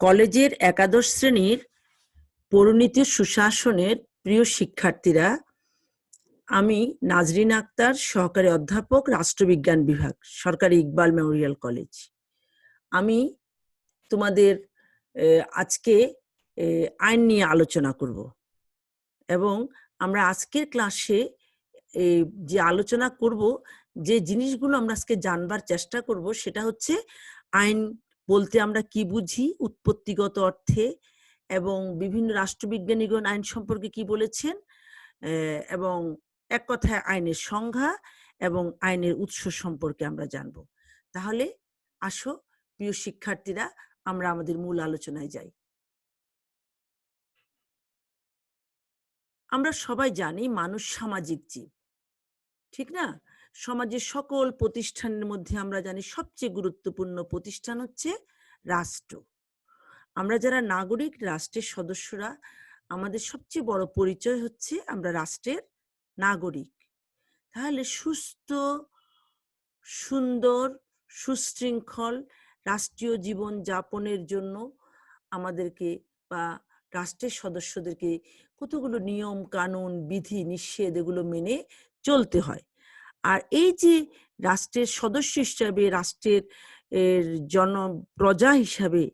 কলেজের একাদশ শ্রেণির পরিণীতি সুশাসনের প্রিয় শিক্ষার্থীরা, আমি নাজরিন আক্তার, সহকারী অধ্যাপক, রাষ্ট্রবিজ্ঞান বিভাগ, সরকারি ইকবাল মেমোরিয়াল কলেজ। আমি তোমাদের আজকে আইন নিয়ে আলোচনা করব এবং আমরা আজকের ক্লাসে যে আলোচনা করব, যে জিনিসগুলো আমরা আজকে জানবার চেষ্টা করব সেটা হচ্ছে আইন বলতে আমরা কি বুঝি? উৎপত্তিগত অর্থে এবং বিভিন্ন রাষ্ট্রবিজ্ঞানীগণ আইন সম্পর্কে কি বলেছেন? এবং এক কথায় আইনের সংজ্ঞা এবং আইনের উৎস সম্পর্কে আমরা জানব। তাহলে আসো, প্রিয় শিক্ষার্থীরা, আমরা আমাদের মূল আলোচনায় যাই। আমরা সবাই জানি মানুষ সামাজিক জীব। ঠিক না? সমাজের সকল প্রতিষ্ঠানের মধ্যে আমরা জানি সবচেয়ে গুরুত্বপূর্ণ প্রতিষ্ঠান হচ্ছে রাষ্ট্র। আমরা যারা নাগরিক, রাষ্ট্রের সদস্যরা, আমাদের সবচেয়ে বড় পরিচয় হচ্ছে আমরা রাষ্ট্রের নাগরিক। তাহলে সুস্থ, সুন্দর, সুশৃঙ্খল রাষ্ট্রীয় জীবন যাপনের জন্য আমাদেরকে বা রাষ্ট্রের সদস্যদেরকে কতগুলো নিয়ম, কানুন, বিধি, নিষেধ এগুলো মেনে চলতে হয়। আর এই যে রাষ্ট্রের সদস্য হিসাবে, রাষ্ট্রের জন প্রজা হিসাবে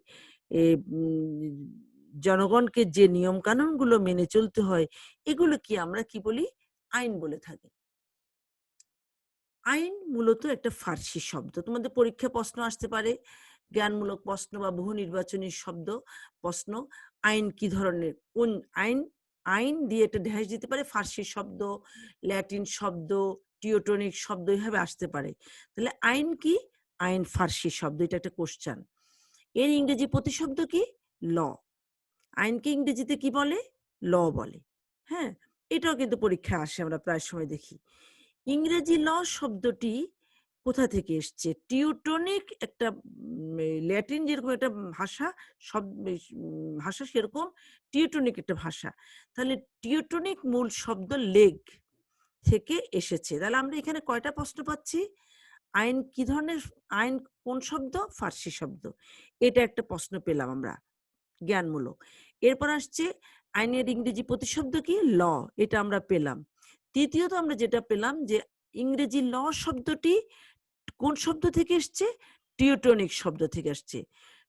জনগণকে যে নিয়ম কানুনগুলো মেনে চলতে হয়, এগুলো কি আমরা কি বলি? আইন বলে থাকি। আইন মূলত একটা ফার্সি শব্দ। তোমাদের পরীক্ষা প্রশ্ন আসতে পারে, জ্ঞানমূলক প্রশ্ন বা বহু নির্বাচনী শব্দ প্রশ্ন। আইন কি ধরনের? কোন আইন? আইন দিয়ে এটা ঢেস দিতে পারে, ফার্সি শব্দ, ল্যাটিন শব্দ টিওটনিক শব্দ এভাবে আসতে পারে। তাহলে আইন কি? আইন ফার্সি শব্দ, এটা একটা কোশ্চান এর ইংরেজি প্রতিশব্দ কি? ল। আইনকে ইংরেজিতে কি বলে? ল বলে। হ্যাঁ এটাও কিন্তু পরীক্ষায় আসে, আমরা প্রায় সময় দেখি। ইংরেজি ল শব্দটি কোথা থেকে এসছে? টিউটনিক একটা ল্যাটিন যেরকম একটা ভাষা সব ভাষা সেরকম টিউটনিক একটা ভাষা। তাহলে টিউটনিক মূল শব্দ লেগ। থেকে এসেছে। তাহলে আমরা এখানে কয়টা প্রশ্ন পাচ্ছি? আইন কি ধরনের? আইন কোন শব্দ? ফার্সি শব্দ। এটা একটা প্রশ্ন পেলাম আমরা, জ্ঞানমূলক। এরপর আসছে, আইনের ইংরেজি প্রতিশব্দ কি? ল, এটা আমরা পেলাম। তৃতীয়ত আমরা যেটা পেলাম যে, ইংরেজি ল শব্দটি কোন শব্দ থেকে এসছে? টিউটনিক শব্দ থেকে আসছে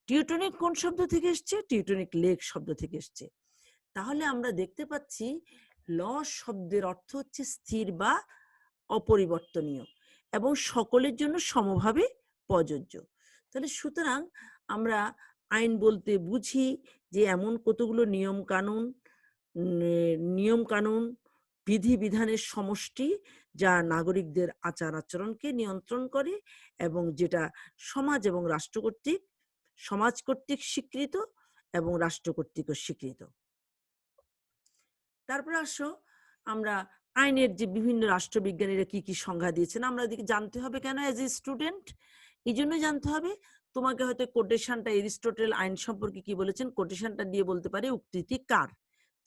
টিউটনিক কোন শব্দ থেকে এসছে? টিউটনিক লেক শব্দ থেকে এসছে। তাহলে আমরা দেখতে পাচ্ছি ল শব্দের অর্থ হচ্ছে স্থির বা অপরিবর্তনীয় এবং সকলের জন্য সমভাবে প্রযোজ্য। তাহলে সুতরাং আমরা আইন বলতে বুঝি যে এমন কতগুলো নিয়ম কানুন নিয়ম কানুন বিধি বিধানের সমষ্টি যা নাগরিকদের আচার আচরণকে নিয়ন্ত্রণ করে এবং যেটা সমাজ এবং রাষ্ট্র কর্তৃক, সমাজ কর্তৃক স্বীকৃত এবং রাষ্ট্র কর্তৃকও স্বীকৃত। তারপরে আসো, আমরা আইনের যে বিভিন্ন রাষ্ট্রবিজ্ঞানীরা কি কি সংজ্ঞা দিয়েছেন, আমরা এদিকে জানতে হবে কেন এজ এ স্টুডেন্ট এই জন্য জানতে হবে। তোমাকে হয়তো কোটেশনটা এরিস্টোটেল আইন সম্পর্কে কি বলেছেন? কোটেশনটা দিয়ে বলতে পারে উক্তিটি কার?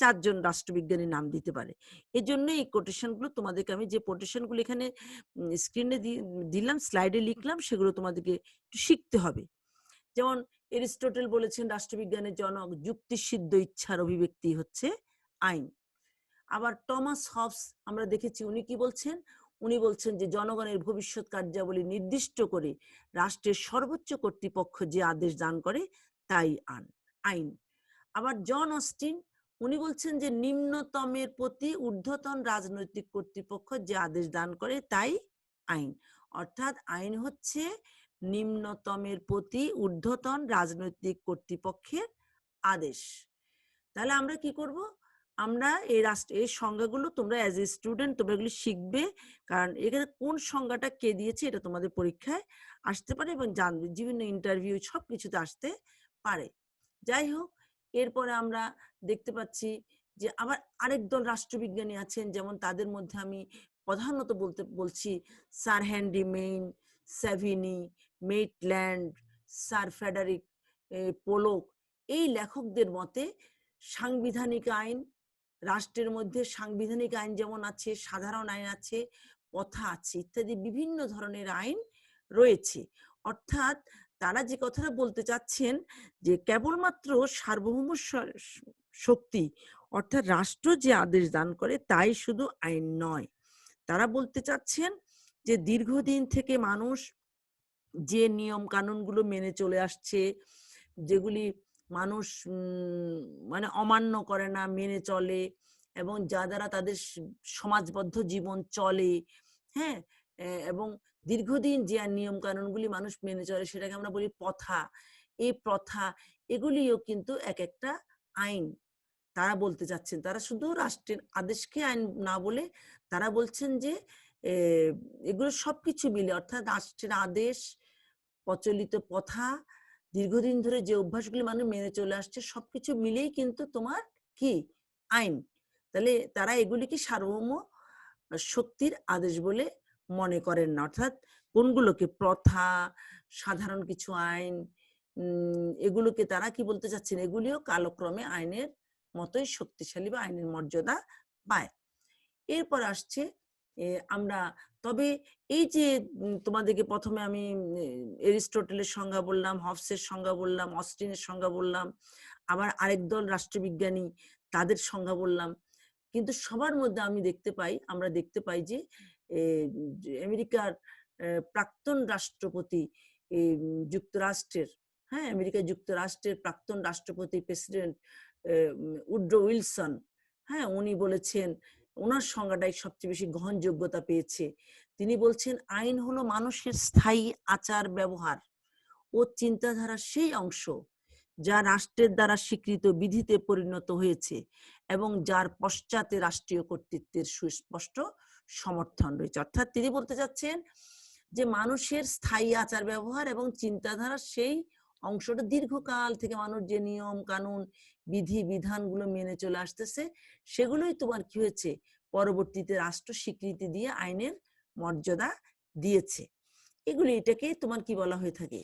চারজন রাষ্ট্রবিজ্ঞানীর নাম দিতে পারে। এই জন্য এই কোটেশনগুলো তোমাদেরকে আমি যে কোটেশনগুলো এখানে স্ক্রিনে দিলাম স্লাইডে লিখলাম, সেগুলো তোমাদেরকে একটু শিখতে হবে। যেমন এরিস্টোটেল বলেছেন, রাষ্ট্রবিজ্ঞানের জনক যুক্তিসিদ্ধ ইচ্ছার অভিব্যক্তি হচ্ছে আইন। আবার টমাস হবস আমরা দেখেছি, উনি কি বলছেন? উনি বলছেন যে, জনগণের ভবিষ্যৎ কার্যাবলী নির্দিষ্ট করে রাষ্ট্রের সর্বোচ্চ কর্তৃপক্ষ যে আদেশ দান করে, তাই আন, আইন। আবার জন অস্টিন, উনি বলছেন যে, নিম্নতমের প্রতি ঊর্ধ্বতন রাজনৈতিক কর্তৃপক্ষ যে আদেশ দান করে, তাই আইন। অর্থাৎ আইন হচ্ছে নিম্নতমের প্রতি ঊর্ধ্বতন রাজনৈতিক কর্তৃপক্ষের আদেশ। তাহলে আমরা কি করব? আমরা এই রাষ্ট্র, এই সংজ্ঞাগুলো তোমরা অ্যাজ এ স্টুডেন্ট তোমরা এগুলি শিখবে। কারণ এখানে কোন সংজ্ঞাটা কে দিয়েছে এটা তোমাদের পরীক্ষায় আসতে পারে এবং জানবে। বিভিন্ন ইন্টারভিউ সব কিছুতে আসতে পারে। যাই হোক, এরপরে আমরা দেখতে পাচ্ছি যে আবার আরেক দল রাষ্ট্রবিজ্ঞানী আছেন, যেমন তাদের মধ্যে আমি প্রধানত বলতে, বলছি sir Henry Maine, Savigny Maitland sir Frederick Pollock. এই লেখকদের মতে সাংবিধানিক আইন রাষ্ট্রের মধ্যে সাংবিধানিক আইন যেমন আছে, সাধারণ আইন আছে, প্রথা আছে, ইত্যাদি বিভিন্ন ধরনের আইন রয়েছে। অর্থাৎ তারা যে কথাটা বলতে চাচ্ছেন যে কেবলমাত্র সার্বভৌম শক্তি অর্থাৎ রাষ্ট্র যে আদেশ দান করে তাই শুধু আইন নয়। তারা বলতে চাচ্ছেন যে দীর্ঘদিন থেকে মানুষ যে নিয়ম কানুনগুলো মেনে চলে আসছে, যেগুলি মানুষ মানে অমান্য করে না মেনে চলে এবং যা দ্বারা তাদের সমাজবদ্ধ জীবন চলে হ্যাঁ? এবং দীর্ঘদিন যে নিয়ম কানুনগুলি মানুষ মেনে চলে সেটাকে আমরা বলি প্রথা। এই প্রথা এগুলিও কিন্তু এক একটা আইন। তারা বলতে চাচ্ছেন, তারা শুধু রাষ্ট্রের আদেশকে আইন না বলে তারা বলছেন যে এগুলো সবকিছু মিলে অর্থাৎ রাষ্ট্রের আদেশ, প্রচলিত প্রথা দীর্ঘদিন ধরে যে অভ্যাসগুলি মানুষ মেনে চলে আসছে, সবকিছু মিলেই কিন্তু তোমার কি? আইন। তাহলে তারা এগুলিকে সার্বভৌম শক্তির আদেশ বলে মনে করেন না। অর্থাৎ কোনগুলোকে? প্রথা, সাধারণ কিছু আইন এগুলোকে তারা কি বলতে চাচ্ছেন? এগুলিও কালক্রমে আইনের মতোই শক্তিশালী বা আইনের মর্যাদা পায়। এরপর আসছে আমরা তবে এই যে তোমাদেরকে প্রথমে আমি এরিস্টটলের সংজ্ঞা বললাম হবসের সংজ্ঞা বললাম, অস্টিনের সংজ্ঞা বললাম আবার আরেক দল রাষ্ট্রবিজ্ঞানী তাদের সংজ্ঞা বললাম। কিন্তু সবার মধ্যে আমি দেখতে পাই, আমরা দেখতে পাই যে আমেরিকার প্রাক্তন রাষ্ট্রপতি যুক্তরাষ্ট্রের হ্যাঁ আমেরিকা যুক্তরাষ্ট্রের প্রাক্তন রাষ্ট্রপতি প্রেসিডেন্ট উড্রো উইলসন হ্যাঁ উনি বলেছেন ওনার সংজ্ঞাটাই সবচেয়ে বেশি গ্রহণযোগ্যতা পেয়েছে। তিনি বলছেন, আইন হলো মানুষের স্থায়ী আচার ব্যবহার ও চিন্তাধারার সেই অংশ যা রাষ্ট্রের দ্বারা স্বীকৃত বিধিতে পরিণত হয়েছে এবং যার পশ্চাতে রাষ্ট্রীয় কর্তৃত্বের সুস্পষ্ট সমর্থন রয়েছে। অর্থাৎ তিনি বলতে চাচ্ছেন যে, মানুষের স্থায়ী আচার ব্যবহার এবং চিন্তাধারার সেই অংশটা দীর্ঘকাল থেকে মানুষ যে নিয়ম, কানুন বিধি বিধানগুলো মেনে চলে আসতেছে, সেগুলোই তোমার কি হয়েছে? পরবর্তীতে রাষ্ট্র স্বীকৃতি দিয়ে আইনের মর্যাদা দিয়েছে। এগুলি এটাকে তোমার কি বলা হয়ে থাকে?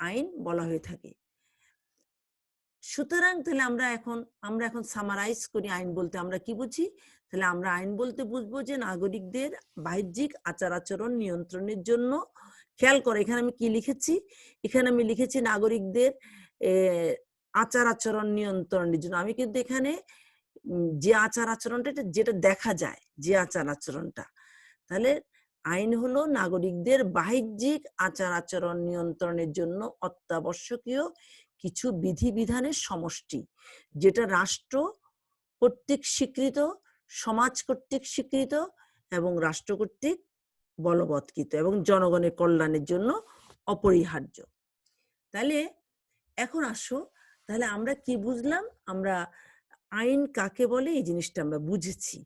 আইন বলা হয়ে থাকে। সুতরাং তাহলে আমরা এখন আমরা এখন সামারাইজ করি আইন বলতে আমরা কি বুঝি? তাহলে আমরা আইন বলতে বুঝব যে নাগরিকদের বাহ্যিক আচার আচরণ নিয়ন্ত্রণের জন্য খেয়াল করে, এখানে আমি কি লিখেছি? এখানে আমি লিখেছি নাগরিকদের আচার আচরণ নিয়ন্ত্রণের জন্য। আমি কিন্তু এখানে যে আচার আচরণটা যেটা দেখা যায়, যে আচার আচরণটা। তাহলে আইন হলো নাগরিকদের বাহ্যিক আচার আচরণ নিয়ন্ত্রণের জন্য অত্যাবশ্যকীয় কিছু বিধিবিধানের সমষ্টি, যেটা রাষ্ট্র কর্তৃক স্বীকৃত, সমাজ কর্তৃক স্বীকৃত এবং রাষ্ট্র কর্তৃক বলবৎকৃত এবং জনগণের কল্যাণের জন্য অপরিহার্য। তাহলে এখন আসো তাহলে আমরা কি বুঝলাম? আমরা আইন কাকে বলে? এই জিনিসটা আমরা বুঝেছি।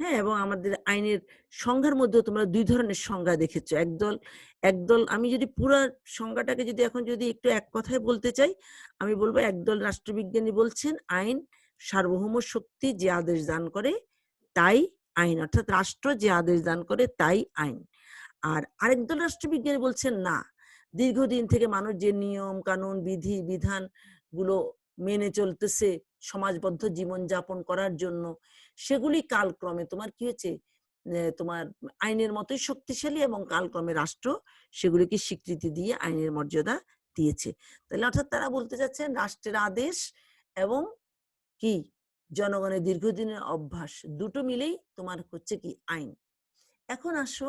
হ্যাঁ? এবং আমাদের আইনের সংজ্ঞার মধ্যে তোমরা দুই ধরনের সংজ্ঞা দেখেছ। একদল একদল আমি যদি পুরো সংজ্ঞাটাকে যদি এখন যদি একটু এক কথায় বলতে চাই, আমি বলব একদল রাষ্ট্রবিজ্ঞানী বলছেন, আইন সার্বভৌম শক্তি যে আদেশ দান করে, তাই আইন। অর্থাৎ রাষ্ট্র যে আদেশ দান করে, তাই আইন। আর আরেক দল রাষ্ট্রবিজ্ঞানী বলছেন, না, দীর্ঘদিন থেকে মানুষ যে নিয়ম, কানুন, বিধি, বিধান গুলো মেনে চলতেছে সমাজবদ্ধ জীবন যাপন করার জন্য। সেগুলি কালক্রমে তোমার কি হয়েছে? তোমার আইনের মতোই শক্তিশালী এবং কালক্রমে রাষ্ট্র সেগুলিকে স্বীকৃতি দিয়ে আইনের মর্যাদা দিয়েছে। তাহলে অর্থাৎ তারা বলতে চাচ্ছেন রাষ্ট্রের আদেশ এবং কি? জনগণের দীর্ঘদিনের অভ্যাস দুটো মিলেই তোমার হচ্ছে কি আইন। এখন আসো,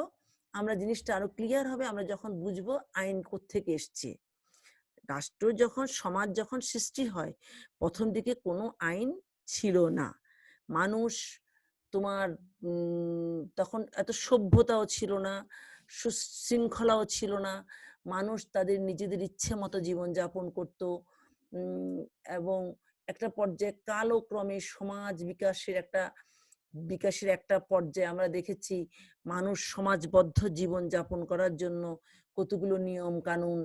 আমরা জিনিসটা আরও ক্লিয়ার হবে, আমরা যখন বুঝব আইন থেকে এসছে। রাষ্ট্র যখন, সমাজ যখন সৃষ্টি হয়, প্রথম দিকে কোনো আইন ছিল না। মানুষ তোমার তখন এত সভ্যতাও ছিল না, সুশৃঙ্খলাও ছিল না। মানুষ তাদের নিজেদের ইচ্ছে মতো জীবনযাপন করত এবং একটা পর্যায়ে কালক্রমে সমাজ বিকাশের একটা বিকাশের একটা পর্যায়ে আমরা দেখেছি, মানুষ সমাজবদ্ধ জীবন যাপন করার জন্য কতগুলো নিয়ম কানুন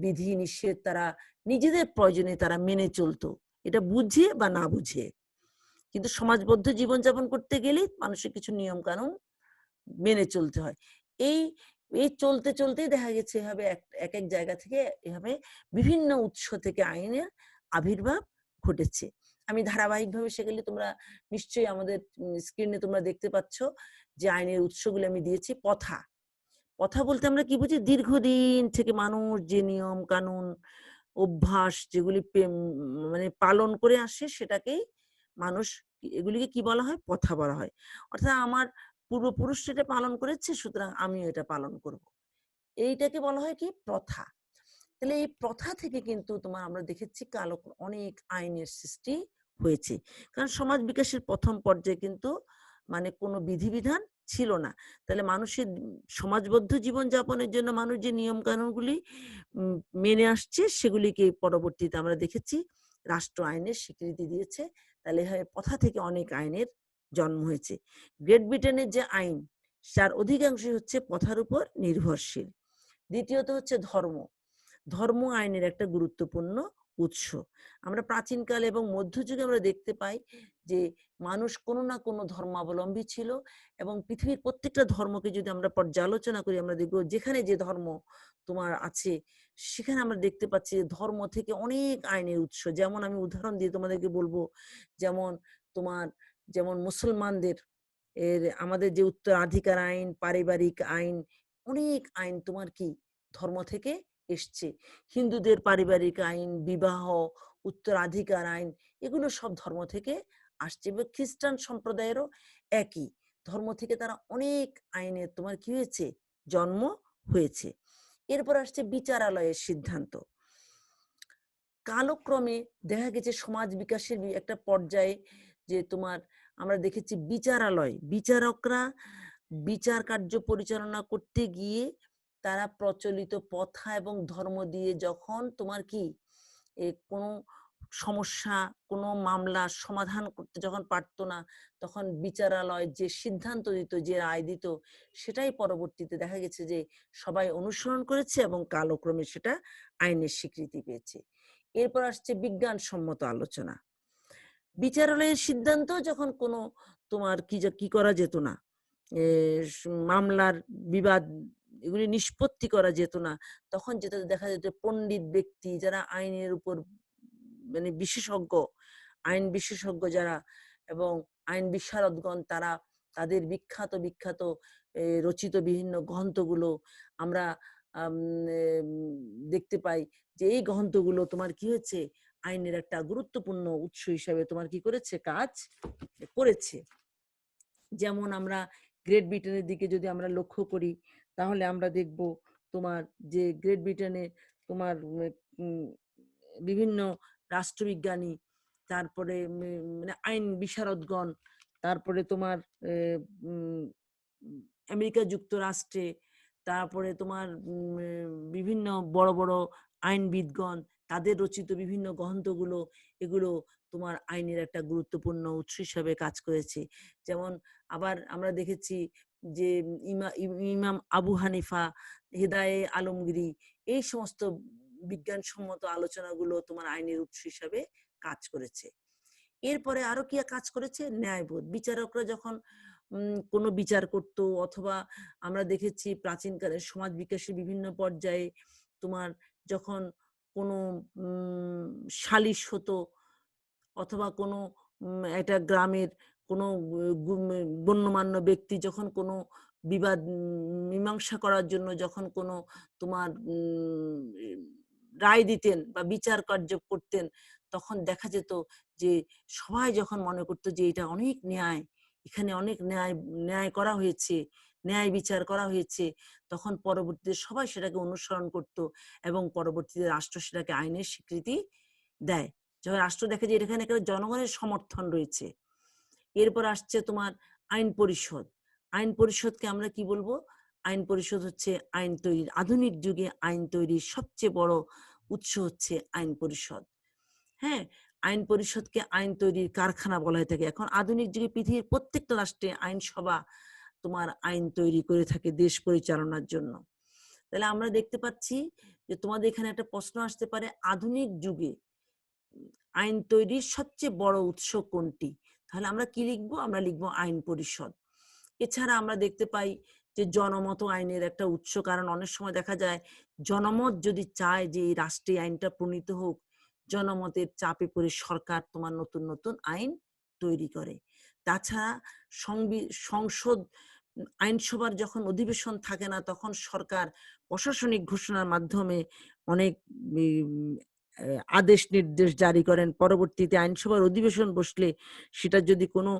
বিধি নিষেধ তারা নিজেদের প্রয়োজনে তারা মেনে চলতো। এটা বুঝে বা না বুঝে। কিন্তু সমাজবদ্ধ জীবনযাপন করতে গেলেই মানুষের কিছু নিয়ম কানুন মেনে চলতে হয়। এই এই চলতে, চলতেই দেখা গেছে এভাবে এক- এক জায়গা থেকে এভাবে বিভিন্ন উৎস থেকে আইনের আবির্ভাব ঘটেছে। আমি ধারাবাহিকভাবে সেগুলি তোমরা নিশ্চয়ই আমাদের স্ক্রিনে তোমরা দেখতে পাচ্ছ যে আইনের উৎসগুলো আমি দিয়েছি। প্রথা প্রথা বলতে আমরা কি বুঝি? দীর্ঘদিন থেকে মানুষ যে নিয়ম কানুন, অভ্যাস যেগুলি মানে পালন করে আসে সেটাকেই মানুষ এগুলিকে কি বলা হয়? কথা বলা হয়। অর্থাৎ আমার পূর্বপুরুষ সেটা পালন করেছে, সুতরাং আমিও এটা পালন করব। এইটাকে বলা হয় কি? প্রথা। তাহলে এই প্রথা থেকে কিন্তু তোমার আমরা দেখেছি কালো, অনেক আইনের সৃষ্টি হয়েছে। কারণ সমাজ বিকাশের প্রথম পর্যায়ে কিন্তু মানে কোনো বিধিবিধান ছিল না। তাহলে মানুষের সমাজবদ্ধ জীবন যাপনের জন্য মানুষ যে নিয়ম কানুনগুলি মেনে আসছে, সেগুলিকে পরবর্তীতে আমরা দেখেছি। রাষ্ট্র আইনের স্বীকৃতি দিয়েছে। তাহলে হয় প্রথা থেকে অনেক আইনের জন্ম হয়েছে। গ্রেট ব্রিটেনের যে আইন, তার অধিকাংশই হচ্ছে প্রথার উপর নির্ভরশীল। দ্বিতীয়ত হচ্ছে ধর্ম। ধর্ম আইনের একটা গুরুত্বপূর্ণ উৎস। আমরা প্রাচীনকাল এবং মধ্যযুগে আমরা দেখতে পাই যে মানুষ কোনো না কোনো ধর্মাবলম্বী ছিল এবং পৃথিবীর প্রত্যেকটা ধর্মকে যদি আমরা পর্যালোচনা করি, আমরা দেখব যেখানে যে ধর্ম তোমার আছে, সেখানে আমরা দেখতে পাচ্ছি ধর্ম থেকে অনেক আইনের উৎস। যেমন আমি উদাহরণ দিয়ে তোমাদেরকে বলব, যেমন তোমার, যেমন মুসলমানদের এর আমাদের যে উত্তরাধিকার আইন, পারিবারিক আইন, অনেক আইন তোমার কি ধর্ম থেকে এসছে। হিন্দুদের পারিবারিক আইন, বিবাহ, উত্তরাধিকার আইন, এগুলো সব ধর্ম থেকে আসছে এবং খ্রিস্টান সম্প্রদায়েরও একই। ধর্ম থেকে তারা অনেক আইনের তোমার কি হয়েছে? জন্ম হয়েছে। এরপর আসছে বিচারালয়ের সিদ্ধান্ত। কালক্রমে দেখা গেছে সমাজ বিকাশের একটা পর্যায়ে যে তোমার আমরা দেখেছি বিচারালয়। বিচারকরা বিচার কার্য পরিচালনা করতে গিয়ে তারা প্রচলিত প্রথা এবং ধর্ম দিয়ে যখন তোমার কি কোনো সমস্যা, কোনো মামলা সমাধান করতে যখন পারতো না, তখন বিচারালয় যে সিদ্ধান্ত দিত, যে রায় দিত, সেটাই পরবর্তীতে দেখা গেছে যে সবাই অনুসরণ করেছে এবং কালক্রমে সেটা আইনের স্বীকৃতি পেয়েছে। এরপর আসছে বিজ্ঞানসম্মত আলোচনা। বিচারালয়ের সিদ্ধান্ত যখন কোনো তোমার কি কি করা যেত না মামলার বিবাদ এগুলি নিষ্পত্তি করা যেত না। তখন যেটা দেখা যেত পণ্ডিত ব্যক্তি যারা আইনের উপর মানে বিশেষজ্ঞ, আইন বিশেষজ্ঞ যারা এবং আইন বিশারদগণ তারা তাদের বিখ্যাত বিখ্যাত রচিত বিভিন্ন গ্রন্থগুলো আমরা দেখতে পাই যে এই গ্রন্থগুলো তোমার কি হচ্ছে আইনের একটা গুরুত্বপূর্ণ উৎস হিসাবে তোমার কি করেছে? কাজ করেছে। যেমন আমরা গ্রেট ব্রিটেনের দিকে যদি আমরা লক্ষ্য করি তাহলে আমরা দেখব তোমার যে গ্রেট ব্রিটেনে তোমার বিভিন্ন রাষ্ট্রবিজ্ঞানী, তারপরে মানে আইন বিশারদগণ, তারপরে তোমার আমেরিকা যুক্তরাষ্ট্রে, তারপরে তোমার বিভিন্ন বড় বড় আইনবিদগণ, তাদের রচিত বিভিন্ন গ্রন্থগুলো, এগুলো তোমার আইনের একটা গুরুত্বপূর্ণ উৎস হিসাবে কাজ করেছে। যেমন আবার আমরা দেখেছি যে ইমাম আবু হানিফা, হেদায়ে আলমগিরি, এই সমস্ত বিজ্ঞানসম্মত আলোচনাগুলো তোমার আইনের উৎস হিসাবে কাজ করেছে। এরপরে আরও কি কাজ করেছে? ন্যায়বোধ। বিচারকরা যখন কোনো বিচার করত অথবা আমরা দেখেছি প্রাচীনকালের সমাজ বিকাশের বিভিন্ন পর্যায়ে তোমার যখন কোনো সালিশ হতো অথবা কোনো একটা গ্রামের কোনো গণ্যমান্য ব্যক্তি যখন কোনো বিবাদ মীমাংসা করার জন্য যখন কোনো তোমার রায় দিতেন বা বিচার কার্য করতেন, তখন দেখা যেত যে সবাই যখন মনে করতো যে এটা অনেক ন্যায়, এখানে অনেক ন্যায় ন্যায় করা হয়েছে, ন্যায় বিচার করা হয়েছে, তখন পরবর্তীতে সবাই সেটাকে অনুসরণ করত এবং পরবর্তীতে রাষ্ট্র সেটাকে আইনের স্বীকৃতি দেয়। যখন রাষ্ট্র দেখে যে এখানে জনগণের সমর্থন রয়েছে এরপর আসছে তোমার আইন পরিষদ। আইন পরিষদকে আমরা কি বলব? আইন পরিষদ হচ্ছে আইন তৈরির, আধুনিক যুগে আইন তৈরির সবচেয়ে বড় উৎস হচ্ছে আইন পরিষদ। হ্যাঁ আইন পরিষদকে আইন তৈরির কারখানা বলা হয়ে থাকে। এখন আধুনিক যুগে পৃথিবীর প্রত্যেকটা রাষ্ট্রে আইনসভা তোমার আইন তৈরি করে থাকে দেশ পরিচালনার জন্য। তাহলে আমরা দেখতে পাচ্ছি যে তোমাদের এখানে একটা প্রশ্ন আসতে পারে, আধুনিক যুগে আইন তৈরির সবচেয়ে বড় উৎস কোনটি? তাহলে আমরা কি লিখব? আমরা লিখব আইন পরিষদ। এছাড়া আমরা দেখতে পাই যে জনমত আইনের একটা উৎস, কারণ অনেক সময় দেখা যায় জনমত যদি চায় যে এই রাষ্ট্রীয় আইনটা প্রণীত হোক, জনমতের চাপে পড়ে সরকার তোমার নতুন নতুন আইন তৈরি করে। তাছাড়া সংসদ, আইনসভার যখন অধিবেশন থাকে না, তখন সরকার প্রশাসনিক ঘোষণার মাধ্যমে অনেক আদেশ নির্দেশ জারি করেন। পরবর্তীতে আইনসভার অধিবেশন বসলে সেটা যদি কোনো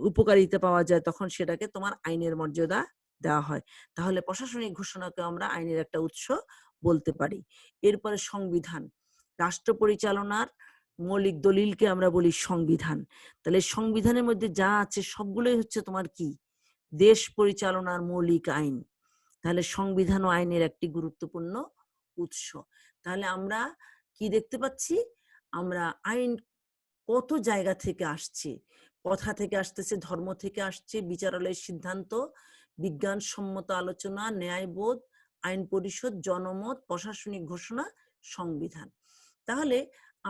উপকারিতা পাওয়া যায়, তখন সেটাকে তোমার আইনের মর্যাদা দেওয়া হয়। তাহলে প্রশাসনিক ঘোষণাকে আমরা আইনের একটা উৎস বলতে পারি। এরপরে সংবিধান। রাষ্ট্র পরিচালনার মৌলিক দলিলকে আমরা বলি সংবিধান। তাহলে সংবিধানের মধ্যে যা আছে সবগুলোই হচ্ছে তোমার কি? দেশ পরিচালনার মৌলিক আইন। তাহলে সংবিধান ও আইনের একটি গুরুত্বপূর্ণ উৎস। তাহলে আমরা কি দেখতে পাচ্ছি? আমরা আইন কত জায়গা থেকে আসছে? কথা থেকে আসতেছে, ধর্ম থেকে আসছে, বিচারালয়ের সিদ্ধান্ত, বিজ্ঞানসম্মত আলোচনা, ন্যায়বোধ, আইন পরিষদ, জনমত, প্রশাসনিক ঘোষণা, সংবিধান। তাহলে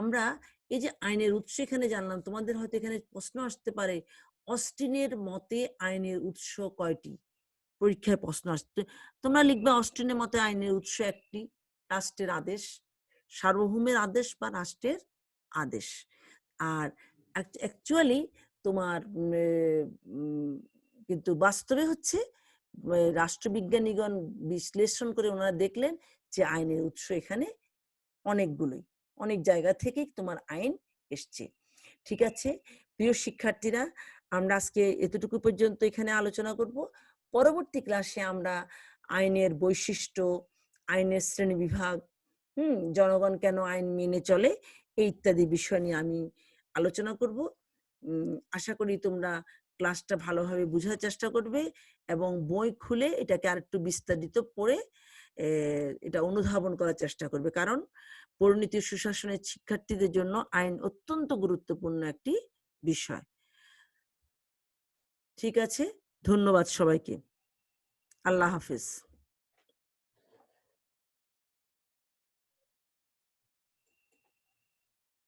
আমরা এই যে আইনের উৎস এখানে জানলাম, তোমাদের হয়তো এখানে প্রশ্ন আসতে পারে, অস্টিনের মতে আইনের উৎস কয়টি? পরীক্ষায় প্রশ্ন আসতে তোমরা লিখবে অস্টিনের মতে আইনের উৎস একটি, রাষ্ট্রের আদেশ। সার্বভৌমের আদেশ বা রাষ্ট্রের আদেশ। আর অ্যাকচুয়ালি তোমার কিন্তু বাস্তবে হচ্ছে রাষ্ট্রবিজ্ঞানীগণ বিশ্লেষণ করে ওনারা দেখলেন যে আইনের উৎস এখানে অনেকগুলোই, অনেক জায়গা থেকেই তোমার আইন এসছে। ঠিক আছে? প্রিয় শিক্ষার্থীরা, আমরা আজকে এতটুকু পর্যন্ত এখানে আলোচনা করব। পরবর্তী ক্লাসে আমরা আইনের বৈশিষ্ট্য, আইনের শ্রেণি বিভাগ হুম, জনগণ কেন আইন মেনে চলে? এই ইত্যাদি বিষয় নিয়ে আমি আলোচনা করব। আশা করি তোমরা ক্লাসটা ভালোভাবে বোঝার চেষ্টা করবে এবং বই খুলে এটাকে আরেকটু বিস্তারিত পড়ে এটা অনুধাবন করার চেষ্টা করবে। কারণ পরিণতি সুশাসনের শিক্ষার্থীদের জন্য আইন অত্যন্ত গুরুত্বপূর্ণ একটি বিষয়। ঠিক আছে? ধন্যবাদ সবাইকে। আল্লাহ হাফিজ।